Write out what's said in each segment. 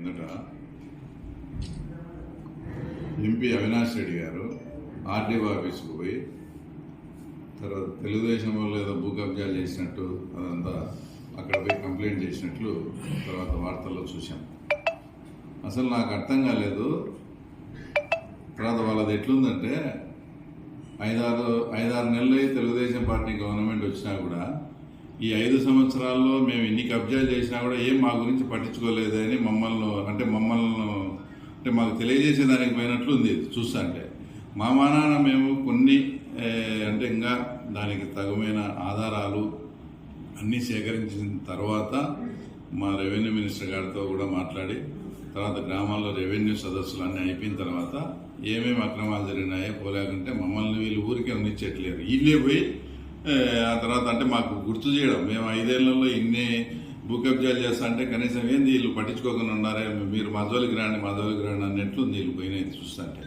కిందట ఎంపీ అవినాష్ రెడ్డి గారు ఆర్డీఓ ఆఫీస్కి పోయి తర్వాత తెలుగుదేశం వాళ్ళు ఏదో భూ కబ్జాలు చేసినట్టు అదంతా అక్కడ పోయి కంప్లైంట్ చేసినట్లు తర్వాత వార్తల్లో చూశాం. అసలు నాకు అర్థం కాలేదు. తర్వాత వాళ్ళది ఎట్లుందంటే ఐదారు ఐదారు నెలలు తెలుగుదేశం పార్టీ గవర్నమెంట్ వచ్చినా కూడా ఈ ఐదు సంవత్సరాల్లో మేము ఎన్ని కబ్జాలు చేసినా కూడా ఏం మా గురించి పట్టించుకోలేదని మమ్మల్ని అంటే మమ్మల్ని అంటే మాకు తెలియజేసే దానికి పోయినట్లు ఉంది. చూస్తుంటే మా మానాన మేము కొన్ని అంటే ఇంకా దానికి తగుమైన ఆధారాలు అన్నీ సేకరించిన తర్వాత మా రెవెన్యూ మినిస్టర్ గారితో కూడా మాట్లాడి తర్వాత గ్రామాల్లో రెవెన్యూ సదస్సులు అన్నీ అయిపోయిన తర్వాత ఏమేమి అక్రమాలు జరిగినాయో పోలేకుంటే మమ్మల్ని వీళ్ళు ఊరికే ఉన్నిచ్చేట్లేరు వీళ్ళే పోయి ఆ తర్వాత అంటే మాకు గుర్తు చేయడం మేము ఐదేళ్ళలో ఇన్ని భూకబ్జాలు చేస్తా అంటే కనీసం ఏంది వీళ్ళు పట్టించుకోకుండా ఉన్నారే మీరు మా జోలికి రాండి మా జోలికి రాండి అన్నట్లు వీళ్ళు పోయినాయి చూస్తుంటే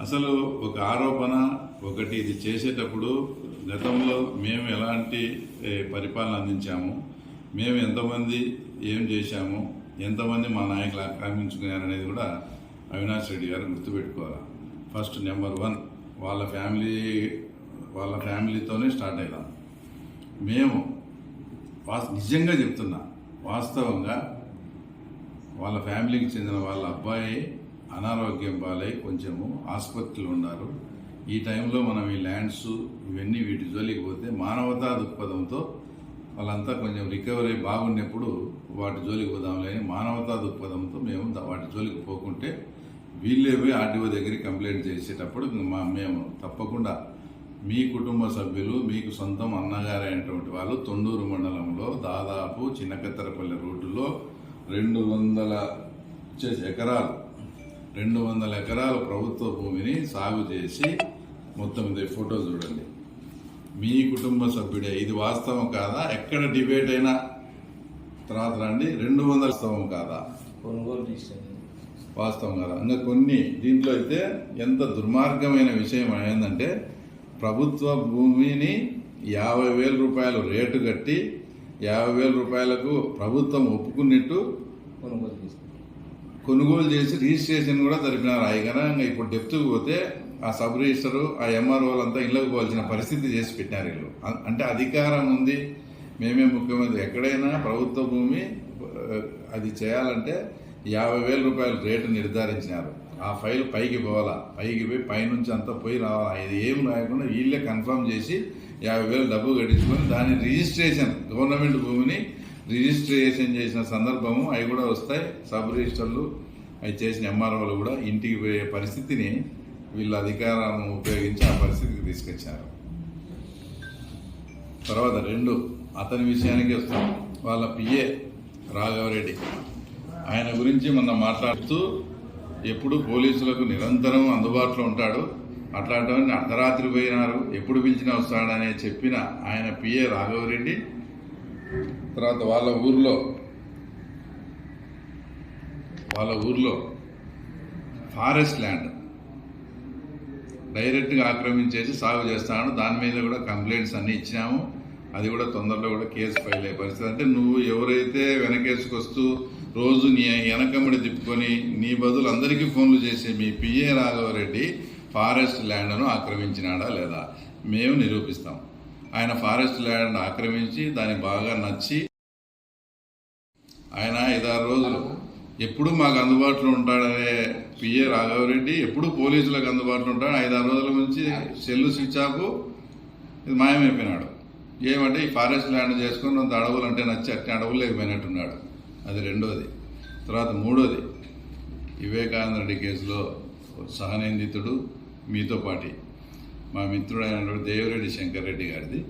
అసలు ఒక ఆరోపణ ఒకటి ఇది చేసేటప్పుడు గతంలో మేము ఎలాంటి పరిపాలన అందించాము మేము ఎంతమంది ఏం చేశాము ఎంతమంది మా నాయకులు ఆక్రమించుకున్నారు అనేది కూడా అవినాష్ రెడ్డి గారు గుర్తుపెట్టుకోవాలి. ఫస్ట్ నెంబర్ వన్ వాళ్ళ ఫ్యామిలీ వాళ్ళ ఫ్యామిలీతోనే స్టార్ట్ అయ్యాం మేము వాస్ నిజంగా చెప్తున్నా వాస్తవంగా వాళ్ళ ఫ్యామిలీకి చెందిన వాళ్ళ అబ్బాయి అనారోగ్యం పాలై కొంచెము ఆసుపత్రిలో ఉన్నారు. ఈ టైంలో మనం ఈ ల్యాండ్స్ ఇవన్నీ వీటి జోలికి పోతే మానవతా దృక్పథంతో వాళ్ళంతా కొంచెం రికవరీ బాగున్నప్పుడు వాటి జోలికి పోదాంలే అని మానవతా దృక్పథంతో మేము వాటి జోలికి పోకుంటే వీళ్ళే పోయి ఆర్డీఓ దగ్గరికి కంప్లైంట్ చేసేటప్పుడు మా మేము తప్పకుండా మీ కుటుంబ సభ్యులు మీకు సొంతం అన్నగారైనటువంటి వాళ్ళు తొండూరు మండలంలో దాదాపు చిన్నకత్తెరపల్లి రోడ్డులో రెండు వందల ఎకరాలు రెండు వందల ఎకరాల ప్రభుత్వ భూమిని సాగు చేసి మొత్తం ఇది ఫోటో చూడండి. మీ కుటుంబ సభ్యుడే ఇది వాస్తవం కాదా? ఎక్కడ డిబేట్ అయినా తర్వాత రండి. రెండు వందల వాస్తవం కాదా? వాస్తవం కదా? ఇంకా కొన్ని దీంట్లో అయితే ఎంత దుర్మార్గమైన విషయం ఏంటంటే ప్రభుత్వ భూమిని యాభై వేల రూపాయలు రేటు కట్టి యాభై వేల రూపాయలకు ప్రభుత్వం ఒప్పుకున్నట్టు కొనుగోలు చేసి రిజిస్ట్రేషన్ కూడా జరిపినారు. ఇంకా ఇప్పుడు డెప్త్కి పోతే ఆ సబ్ రిజిస్టరు ఆ ఎంఆర్ఓ అంతా ఇళ్ళకి పోవాల్సిన పరిస్థితి చేసి పెట్టినారు వీళ్ళు. అంటే అధికారం ఉంది. మేమే ముఖ్యమంత్రి. ఎక్కడైనా ప్రభుత్వ భూమి అది చేయాలంటే యాభై వేల రూపాయల రేటు నిర్ధారించినారు. ఆ ఫైల్ పైకి పోవాలా? పైకి పోయి పైనుంచి అంతా పోయి రావాలా? ఇది ఏం రాయకుండా వీళ్ళే కన్ఫర్మ్ చేసి యాభై వేలు డబ్బు కట్టించుకొని దాని రిజిస్ట్రేషన్ గవర్నమెంట్ భూమిని రిజిస్ట్రేషన్ చేసిన సందర్భము అవి కూడా వస్తాయి. సబ్ రిజిస్టర్లు అవి చేసిన ఎంఆర్ఓలు కూడా ఇంటికి పోయే పరిస్థితిని వీళ్ళ అధికారాన్ని ఉపయోగించి ఆ పరిస్థితికి తీసుకొచ్చారు. తర్వాత రెండు అతని విషయానికి వస్తాం. వాళ్ళ పిఏ రాఘవరెడ్డి. ఆయన గురించి మొన్న మాట్లాడుతూ ఎప్పుడు పోలీసులకు నిరంతరం అందుబాటులో ఉంటాడు అట్లాంటివన్నీ అర్ధరాత్రి పోయినారు ఎప్పుడు పిలిచినా వస్తాడనే చెప్పిన ఆయన పిఏ రాఘవరెడ్డి. తర్వాత వాళ్ళ ఊర్లో వాళ్ళ ఊర్లో ఫారెస్ట్ ల్యాండ్ డైరెక్ట్గా ఆక్రమించేసి సాగు చేస్తాను. దాని మీద కూడా కంప్లైంట్స్ అన్నీ ఇచ్చినాము. అది కూడా తొందరలో కూడా కేసు ఫైల్ అయ్యే పరిస్థితి. అంటే నువ్వు ఎవరైతే వెనకేసుకొస్తూ రోజు నీ వెనకమ్మడి తిప్పుకొని నీ బదులు అందరికీ ఫోన్లు చేసే మీ పిఏ రాఘవరెడ్డి ఫారెస్ట్ ల్యాండ్ను ఆక్రమించినాడా లేదా? మేము నిరూపిస్తాం. ఆయన ఫారెస్ట్ ల్యాండ్ ఆక్రమించి దాన్ని బాగా నచ్చి ఆయన ఐదారు రోజులు. ఎప్పుడు మాకు అందుబాటులో ఉంటాడనే పిఏ రాఘవరెడ్డి ఎప్పుడు పోలీసులకు అందుబాటులో ఉంటాడు ఐదారు రోజుల నుంచి సెల్లు స్విచ్ ఆఫ్ ఇది మాయమైపోయినాడు. ఏమంటే ఈ ఫారెస్ట్ ల్యాండ్ చేసుకుని అంత అడవులు అంటే నచ్చి అట్టి అడవులు లేకపోయినట్టున్నాడు. అది రెండోది. తర్వాత మూడోది వివేకానంద రెడ్డి కేసులో సహనిందితుడు మీతో పాటి. మా మిత్రుడైనటువంటి దేవిరెడ్డి శంకర్ రెడ్డి గారిది.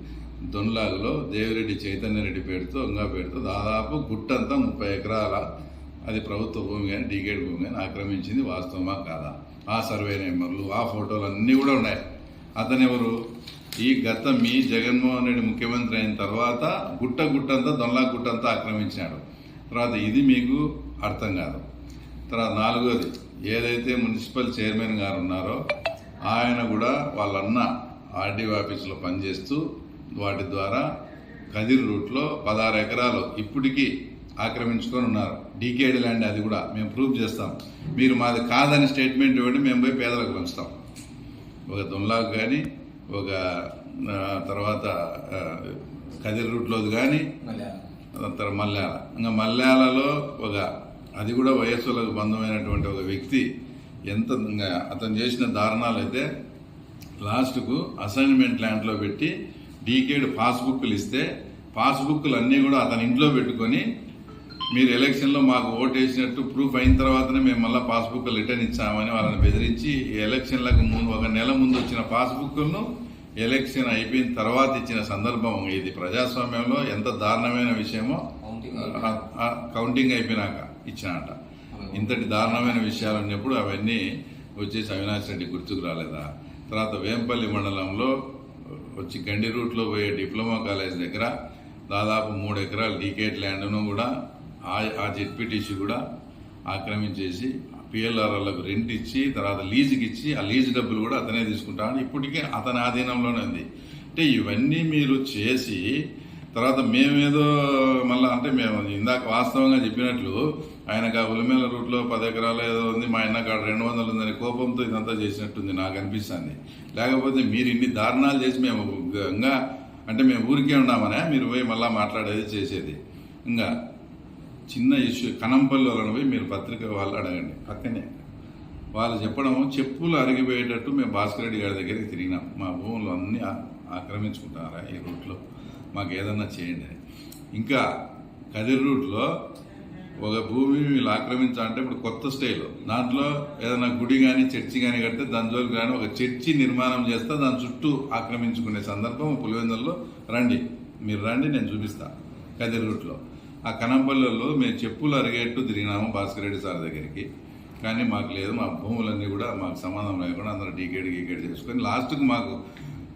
దొన్లాగులో దేవిరెడ్డి చైతన్య రెడ్డి పేరుతో ఇంకా పేరుతో దాదాపు గుట్టంతా ముప్పై ఎకరాల అది ప్రభుత్వ భూమి కానీ డీకేడ్ భూమి కానీ ఆక్రమించింది వాస్తవమా కాదా? ఆ సర్వే నెంబర్లు ఆ ఫోటోలు అన్నీ కూడా ఉన్నాయి. అతను ఎవరు? ఈ గత మీ జగన్మోహన్ రెడ్డి ముఖ్యమంత్రి అయిన తర్వాత గుట్ట గుట్టంతా దొన్లా గుట్టంతా ఆక్రమించినాడు. తర్వాత ఇది మీకు అర్థం కాదు. తర్వాత నాలుగోది ఏదైతే మున్సిపల్ చైర్మన్ గారు ఉన్నారో ఆయన కూడా వాళ్ళన్న ఆర్డీఓ ఆఫీసులో పనిచేస్తూ వాటి ద్వారా కదిరి రూట్లో పదహారు ఎకరాలు ఇప్పటికీ ఆక్రమించుకొని ఉన్నారు. డీకేడ్ ల్యాండ్ అది కూడా మేము ప్రూవ్ చేస్తాం. మీరు మాది కాదని స్టేట్మెంట్ ఇవ్వండి మేము పోయి పేదలకు పంచుతాం. ఒక దుమ్లాకు కానీ ఒక తర్వాత కదిరి రూట్లోది కానీ మళ్ళీ తర్వాత మల్యాల. ఇంకా మల్యాలలో ఒక అది కూడా వయస్సులకు బంధమైనటువంటి ఒక వ్యక్తి ఎంత ఇంకా అతను చేసిన దారుణాలు అయితే లాస్ట్కు అసైన్మెంట్ ల్యాండ్లో పెట్టి డీకేడ్ పాస్బుక్లు ఇస్తే పాస్బుక్లు అన్నీ కూడా అతని ఇంట్లో పెట్టుకొని మీరు ఎలక్షన్లో మాకు ఓటు వేసినట్టు ప్రూఫ్ అయిన తర్వాతనే మేము మళ్ళీ పాస్బుక్ రిటర్న్ ఇచ్చామని వాళ్ళని బెదిరించి ఈ ఎలక్షన్లకు ముందు ఒక నెల ముందు వచ్చిన పాస్బుక్లను ఎలక్షన్ అయిపోయిన తర్వాత ఇచ్చిన సందర్భం ఇది. ప్రజాస్వామ్యంలో ఎంత దారుణమైన విషయమో కౌంటింగ్ అయిపోయినాక ఇచ్చినట. ఇంతటి దారుణమైన విషయాలు ఉన్నప్పుడు అవన్నీ వచ్చేసి అవినాష్ రెడ్డి గుర్తుకు రాలేదా? తర్వాత వేంపల్లి మండలంలో వచ్చి గండి రూట్లో పోయే డిప్లొమా కాలేజ్ దగ్గర దాదాపు మూడు ఎకరాల డీకేట్ ల్యాండ్ను కూడా ఆ ఆ జెడ్పీటీసీ కూడా ఆక్రమించేసి పిఎల్ఆర్లకు రెంట్ ఇచ్చి తర్వాత లీజుకి ఇచ్చి ఆ లీజు డబ్బులు కూడా అతనే తీసుకుంటాడు ఇప్పటికే అతని ఆధీనంలోనే ఉంది. అంటే ఇవన్నీ మీరు చేసి తర్వాత మేమేదో మళ్ళీ అంటే మేము ఇందాక వాస్తవంగా చెప్పినట్లు ఆయనకు ఆ ఉలిమేల రూట్లో పది ఎకరాలు ఏదో ఉంది మా ఆయన కాడ రెండు వందలు ఉందని కోపంతో ఇదంతా చేసినట్టుంది నాకు అనిపిస్తుంది. లేకపోతే మీరు ఇన్ని దారుణాలు చేసి మేము ఇంకా అంటే మేము ఊరికే ఉన్నామనే మీరు పోయి మళ్ళీ మాట్లాడేది చేసేది. ఇంకా చిన్న ఇష్యూ కనంపల్లి వాళ్ళని పోయి మీరు పత్రిక వాళ్ళు అడగండి. పక్కనే. వాళ్ళు చెప్పడం చెప్పులు అరిగిపోయేటట్టు మేము భాస్కర్ రెడ్డి గారి దగ్గరికి తిరిగినాం. మా భూములు అన్నీ ఆక్రమించుకుంటారా ఈ రూట్లో? మాకు ఏదన్నా చేయండి అని. ఇంకా కదిరి రూట్లో ఒక భూమి వీళ్ళు ఆక్రమించాలంటే ఇప్పుడు కొత్త స్టైల్. దాంట్లో ఏదైనా గుడి కానీ చర్చి కానీ కడితే దాని జోలికి కానీ ఒక చర్చి నిర్మాణం చేస్తే దాని చుట్టూ ఆక్రమించుకునే సందర్భం పులివెందుల్లో రండి. మీరు రండి నేను చూపిస్తా. కదిరి రూట్లో. ఆ కనంపల్లెల్లో మేము చెప్పులు అరిగేట్టు తిరిగినాము భాస్కర్ రెడ్డి సార్ దగ్గరికి. కానీ మాకు లేదు మా భూములన్నీ కూడా మాకు సంబంధం లేకుండా అందరూ టీకేట్ గీకేట్ చేసుకొని లాస్ట్కి మాకు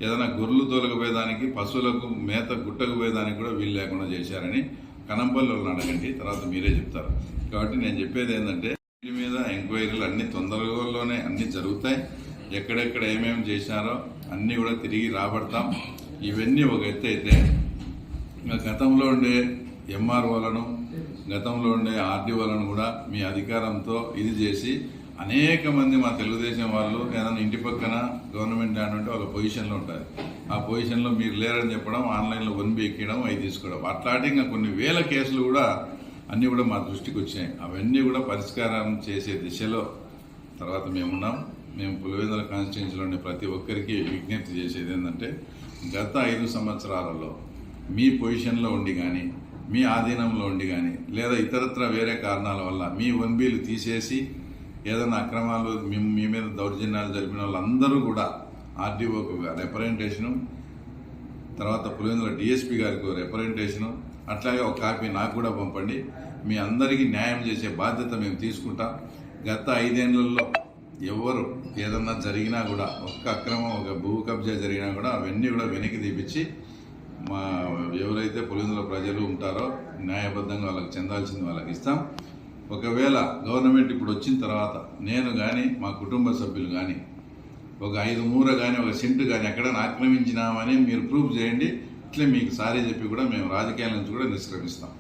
ఏదైనా గొర్రెలు తొలగిపోయేదానికి పశువులకు మేత గుట్టకు పోయేదానికి కూడా వీలు లేకుండా చేశారని కనంపల్లి అడగండి తర్వాత మీరే చెప్తారు. కాబట్టి నేను చెప్పేది ఏంటంటే వీటి మీద ఎంక్వైరీలు అన్ని తొందరలోనే అన్ని జరుగుతాయి. ఎక్కడెక్కడ ఏమేమి చేశారో అన్నీ కూడా తిరిగి రాబడతాం. ఇవన్నీ ఒక ఎత్తు అయితే గతంలో ఉండే ఎంఆర్ఓలను గతంలో ఉండే ఆర్డీఓలను కూడా మీ అధికారంతో ఇది చేసి అనేక మంది మా తెలుగుదేశం వాళ్ళు ఏదైనా ఇంటి పక్కన గవర్నమెంట్ ల్యాండ్ ఉంటే వాళ్ళ పొజిషన్లో ఉంటారు. ఆ పొజిషన్లో మీరు లేరని చెప్పడం ఆన్లైన్లో వన్ బి ఎక్కడం అవి తీసుకోవడం. అట్లాంటి ఇంకా కొన్ని వేల కేసులు కూడా అన్నీ కూడా మా దృష్టికి వచ్చాయి. అవన్నీ కూడా పరిష్కారం చేసే దిశలో తర్వాత మేమున్నాం. మేము పులివెందుల కాన్స్టిట్యున్సీలోని ప్రతి ఒక్కరికి విజ్ఞప్తి చేసేది ఏంటంటే గత ఐదు సంవత్సరాలలో మీ పొజిషన్లో ఉండి కానీ మీ ఆధీనంలో ఉండి కానీ లేదా ఇతరత్ర వేరే కారణాల వల్ల మీ వన్ బీలు తీసేసి ఏదైనా అక్రమాలు మీ మీ మీద దౌర్జన్యాలు జరిపిన వాళ్ళందరూ కూడా ఆర్డీఓకు రిప్రజెంటేషను తర్వాత పులివెందుల డిఎస్పీ గారికి రిప్రజెంటేషను అట్లాగే ఒక కాపీ నాకు కూడా పంపండి. మీ అందరికీ న్యాయం చేసే బాధ్యత మేము తీసుకుంటాం. గత ఐదేళ్ళలో ఎవరు ఏదన్నా జరిగినా కూడా ఒక్క అక్రమం ఒక భూ కబ్జా జరిగినా కూడా అవన్నీ కూడా వెనక్కి తీపిచ్చి మా ఎవరైతే పులివెందుల ప్రజలు ఉంటారో న్యాయబద్ధంగా వాళ్ళకి చెందాల్సింది వాళ్ళకి ఇస్తాం. ఒకవేళ గవర్నమెంట్ ఇప్పుడు వచ్చిన తర్వాత నేను కానీ మా కుటుంబ సభ్యులు కానీ ఒక ఐదు మూర కానీ ఒక సెంటు కానీ ఎక్కడైనా ఆక్రమించినామని మీరు ప్రూఫ్ చేయండి. ఇట్లే మీకు సారీ చెప్పి కూడా మేము రాజకీయాల నుంచి కూడా నిష్క్రమిస్తాం.